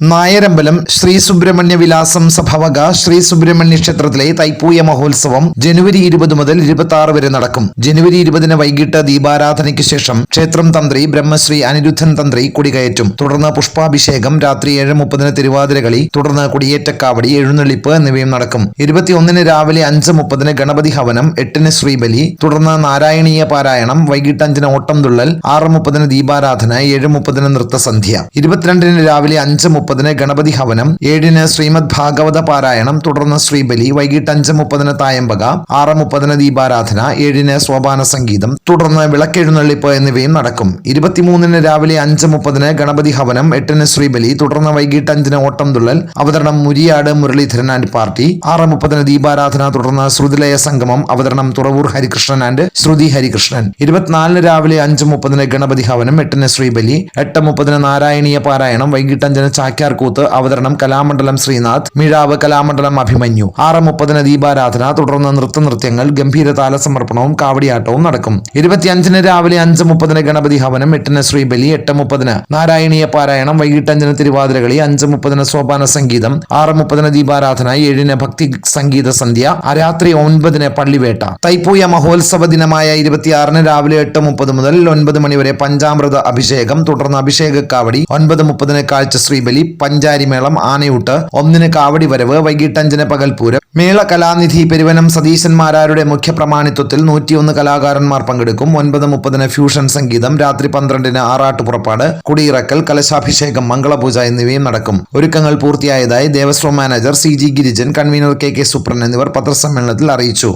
നായരമ്പലം ശ്രീ സുബ്രഹ്മണ്യ വിലാസം സഭവക ശ്രീ സുബ്രഹ്മണ്യ ക്ഷേത്രത്തിലെ തൈപ്പൂയ മഹോത്സവം ജനുവരി ഇരുപത് മുതൽ ഇരുപത്തി ആറ് വരെ നടക്കും. ജനുവരി ഇരുപതിന് വൈകിട്ട് ദീപാരാധനയ്ക്ക് ശേഷം ക്ഷേത്രം തന്ത്രി ബ്രഹ്മശ്രീ അനിരുദ്ധൻ തന്ത്രി കൊടികയറ്റും. തുടർന്ന് പുഷ്പാഭിഷേകം രാത്രി ഏഴ് മുപ്പതിന് തിരുവാതിരകളി തുടർന്ന് കൊടിയേറ്റക്കാവടി എഴുന്നള്ളിപ്പ് എന്നിവയും നടക്കും. ഇരുപത്തിയൊന്നിന് രാവിലെ അഞ്ച് മുപ്പതിന് ഗണപതി ഹവനം എട്ടിന് ശ്രീബലി തുടർന്ന് നാരായണീയ പാരായണം വൈകിട്ട് അഞ്ചിന് ഓട്ടം തുള്ളൽ ആറ് മുപ്പതിന് ദീപാരാധന ഏഴ് മുപ്പതിന് നൃത്തസന്ധ്യ. ഇരുപത്തിരണ്ടിന് രാവിലെ അഞ്ച് മുപ്പതിന് ഗണപതി ഹവനം ഏഴിന് ശ്രീമദ് ഭാഗവത പാരായണം തുടർന്ന് ശ്രീബലി വൈകിട്ട് അഞ്ച് മുപ്പതിന് തായമ്പക ആറ് മുപ്പതിന് ദീപാരാധന ഏഴിന് സോപാന സംഗീതം തുടർന്ന് വിളക്കെഴുന്നള്ളിപ്പ് എന്നിവയും നടക്കും. ഇരുപത്തിമൂന്നിന് രാവിലെ അഞ്ച് മുപ്പതിന് ഗണപതി ഹവനം എട്ടിന് ശ്രീബലി തുടർന്ന് വൈകിട്ട് അഞ്ചിന് ഓട്ടം തുള്ളൽ അവതരണം മുരിയാട് മുരളീധരൻ ആൻഡ് പാർട്ടി ആറ് മുപ്പതിന് ദീപാരാധന തുടർന്ന് ശ്രുതിലയ സംഗമം അവതരണം തുറവൂർ ഹരികൃഷ്ണൻ ആൻഡ് ശ്രുതി ഹരികൃഷ്ണൻ. ഇരുപത്തിനാലിന് രാവിലെ അഞ്ച് മുപ്പതിന് ഗണപതി ഹവനം എട്ടിന് ശ്രീബലി എട്ട് മുപ്പതിന് നാരായണീയ പാരായണം വൈകിട്ട് അഞ്ചിന് ചാക്യാർകൂത്ത് അവതരണം കലാമണ്ഡലം ശ്രീനാഥ് മിഴാവ് കലാമണ്ഡലം അഭിമന്യു. ആറ് മുപ്പതിന് ദീപാരാധന തുടർന്ന് നൃത്തനൃത്യങ്ങൾ ഗംഭീര താലസമർപ്പണവും കാവടിയാട്ടവും നടക്കും. ഇരുപത്തിയഞ്ചിന് രാവിലെ അഞ്ച് മുപ്പതിന് ഗണപതി ഹവനം എട്ടിന് ശ്രീബലി എട്ട് മുപ്പതിന് നാരായണീയ പാരായണം വൈകിട്ട് അഞ്ചിന് തിരുവാതിരകളി അഞ്ച് മുപ്പതിന് സോപാന സംഗീതം ആറ് മുപ്പതിന് ദീപാരാധന ഏഴിന് ഭക്തി സംഗീത സന്ധ്യ രാത്രി ഒൻപതിന് പള്ളിവേട്ട. തൈപ്പൂയ മഹോത്സവ ദിനമായ ഇരുപത്തിയാറിന് രാവിലെ എട്ട് മുപ്പത് മുതൽ ഒൻപത് മണിവരെ പഞ്ചാമൃത അഭിഷേകം തുടർന്ന് അഭിഷേക കാവടി ഒൻപത് മുപ്പതിന് കാഴ്ച ശ്രീബലി പഞ്ചാരിമേളം ആനയൂട്ട് ഒന്നിന് കാവടി വരവ് വൈകിട്ട് അഞ്ചിന് പകൽപൂരം മേള കലാനിധി പെരുവനം സതീശന്മാരാരുടെ മുഖ്യ പ്രമാണിത്വത്തിൽ നൂറ്റിയൊന്ന് കലാകാരന്മാർ പങ്കെടുക്കും. ഒൻപത് മുപ്പതിന് ഫ്യൂഷൻ സംഗീതം രാത്രി പന്ത്രണ്ടിന് ആറാട്ട് പുറപ്പാട് കുടിയിറക്കൽ കലശാഭിഷേകം മംഗളപൂജ എന്നിവയും നടക്കും. ഒരുക്കങ്ങൾ പൂർത്തിയായതായി Devaswom manager C G Girijan convener K K Supran എന്നിവർ പത്രസമ്മേളനത്തിൽ അറിയിച്ചു.